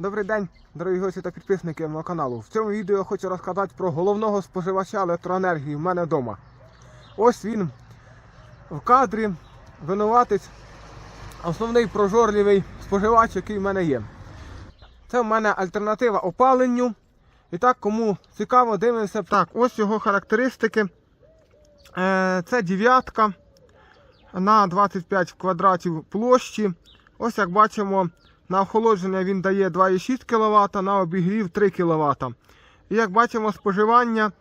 Добрий день, дорогі гості та підписники мого каналу. В цьому відео я хочу розказати про головного споживача електроенергії в мене вдома. Ось він в кадрі, винуватець, основний прожорливий споживач, який в мене є. Це в мене альтернатива опаленню. І так, кому цікаво, дивимося. Так, ось його характеристики. Е, Це дев'ятка на 25 квадратів площі. Ось як бачимо, на охолодження він дає 2,6 кВт, на обігрів 3 кВт. І як бачимо, споживання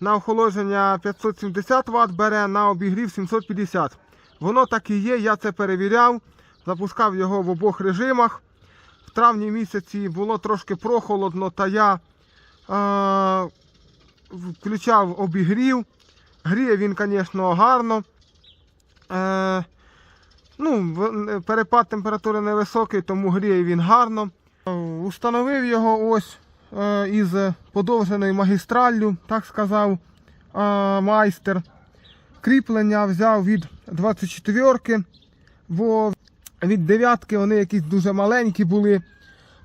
на охолодження 570 Вт бере, на обігрів 750 Воно так і є, я це перевіряв, запускав його в обох режимах. В травні місяці було трошки прохолодно, та я е, включав обігрів. Гріє він, звісно, гарно. Е, ну, перепад температури невисокий, тому гріє він гарно. Е, Установив його ось е, із подовженою магістраллю, так сказав е, майстер. Кріплення взяв від 24-ки, бо від 9-ки вони якісь дуже маленькі були.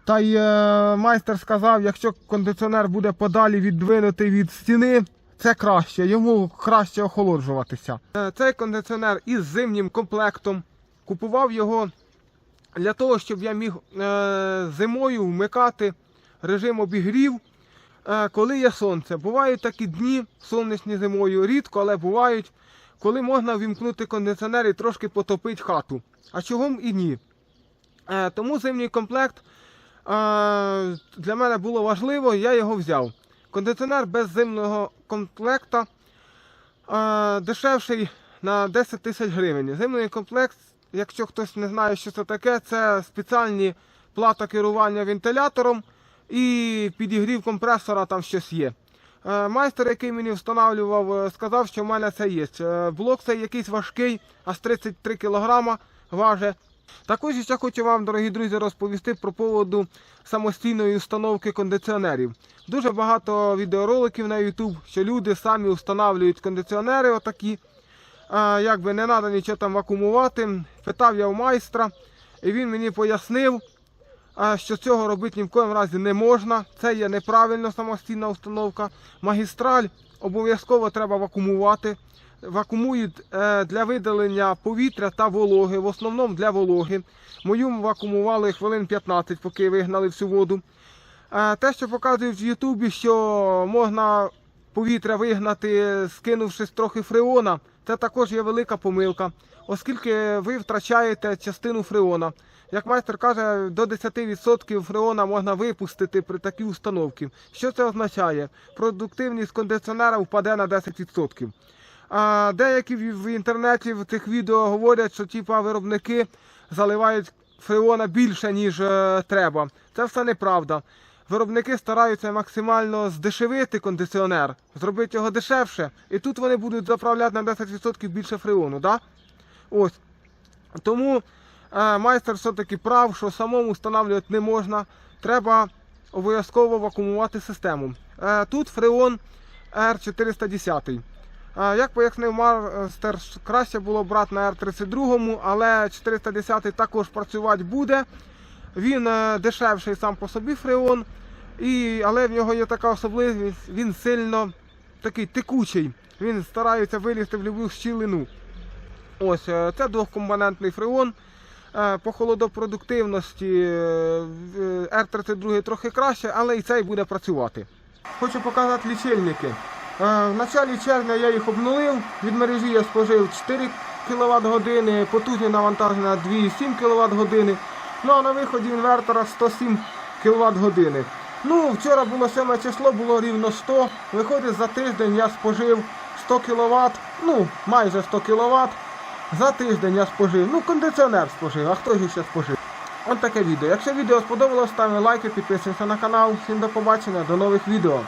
Та й е, майстер сказав, якщо кондиціонер буде подалі віддвинутий від стіни, це краще, йому краще охолоджуватися. Е, Цей кондиціонер із зимнім комплектом. Купував його для того, щоб я міг е, зимою вмикати режим обігрів, е, коли є сонце. Бувають такі дні сонячні зимою, рідко, але бувають, коли можна вімкнути кондиціонер і трошки потопити хату. А чого і ні. Е, тому зимній комплект для мене було важливо, я його взяв. Кондиціонер без зимного комплекта дешевший на 10 тисяч гривень. Зимний комплект, якщо хтось не знає, що це таке, це спеціальні плата керування вентилятором і підігрів компресора, там щось є. Е, Майстер, який мені встановлював, е, сказав, що в мене це є. Е, Блок цей якийсь важкий, аж 33 кг важить. Також ще хочу вам, дорогі друзі, розповісти про поводу самостійної установки кондиціонерів. Дуже багато відеороликів на YouTube, що люди самі встановлюють кондиціонери отакі. Якби не треба нічого там вакуумувати. Питав я у майстра, і він мені пояснив, що цього робити ні в коєму разі не можна. Це є неправильно самостійна установка. Магістраль обов'язково треба вакуумувати. Вакуумують е, для видалення повітря та вологи, в основному для вологи. Мою вакуумували хвилин 15, поки вигнали всю воду. Е, те, що показують в Ютубі, що можна повітря вигнати, скинувши трохи фреона, це також є велика помилка, оскільки ви втрачаєте частину фреона. Як майстер каже, до 10% фреона можна випустити при такій установці. Що це означає? Продуктивність кондиціонера впаде на 10%. А деякі в інтернеті в цих відео говорять, що типа виробники заливають фреона більше, ніж е, треба. Це все неправда. Виробники стараються максимально здешевити кондиціонер, зробити його дешевше, і тут вони будуть заправляти на 10% більше фреону. Да? Ось. Тому е, майстер все-таки прав, що самому встановлювати не можна. Треба обов'язково вакуумувати систему. Е, тут фреон R410. Е, Як пояснив майстер, краще було брати на R32, але 410 також працювати буде. Він е, дешевший сам по собі фреон, і, але в нього є така особливість, він сильно такий текучий. Він старається вилізти в будь-яку щілину. Ось, е, це двохкомпонентний фреон. Е, По холодопродуктивності е, R32 трохи краще, але і цей буде працювати. Хочу показати лічильники. В началі червня я їх обнулив. Від мережі я спожив 4 кВт години, потужні навантаження 2,7 кВт години. Ну а на виході інвертора 107 кВт години. Ну, вчора було 7 число, було рівно 100. Виходить, за тиждень я спожив 100 кВт, ну, майже 100 кВт. За тиждень я спожив. Ну, кондиціонер спожив, а хто ж ще спожив? Ось таке відео. Якщо відео сподобалось, ставимо лайки, підписуємося на канал. Всім до побачення, до нових відео.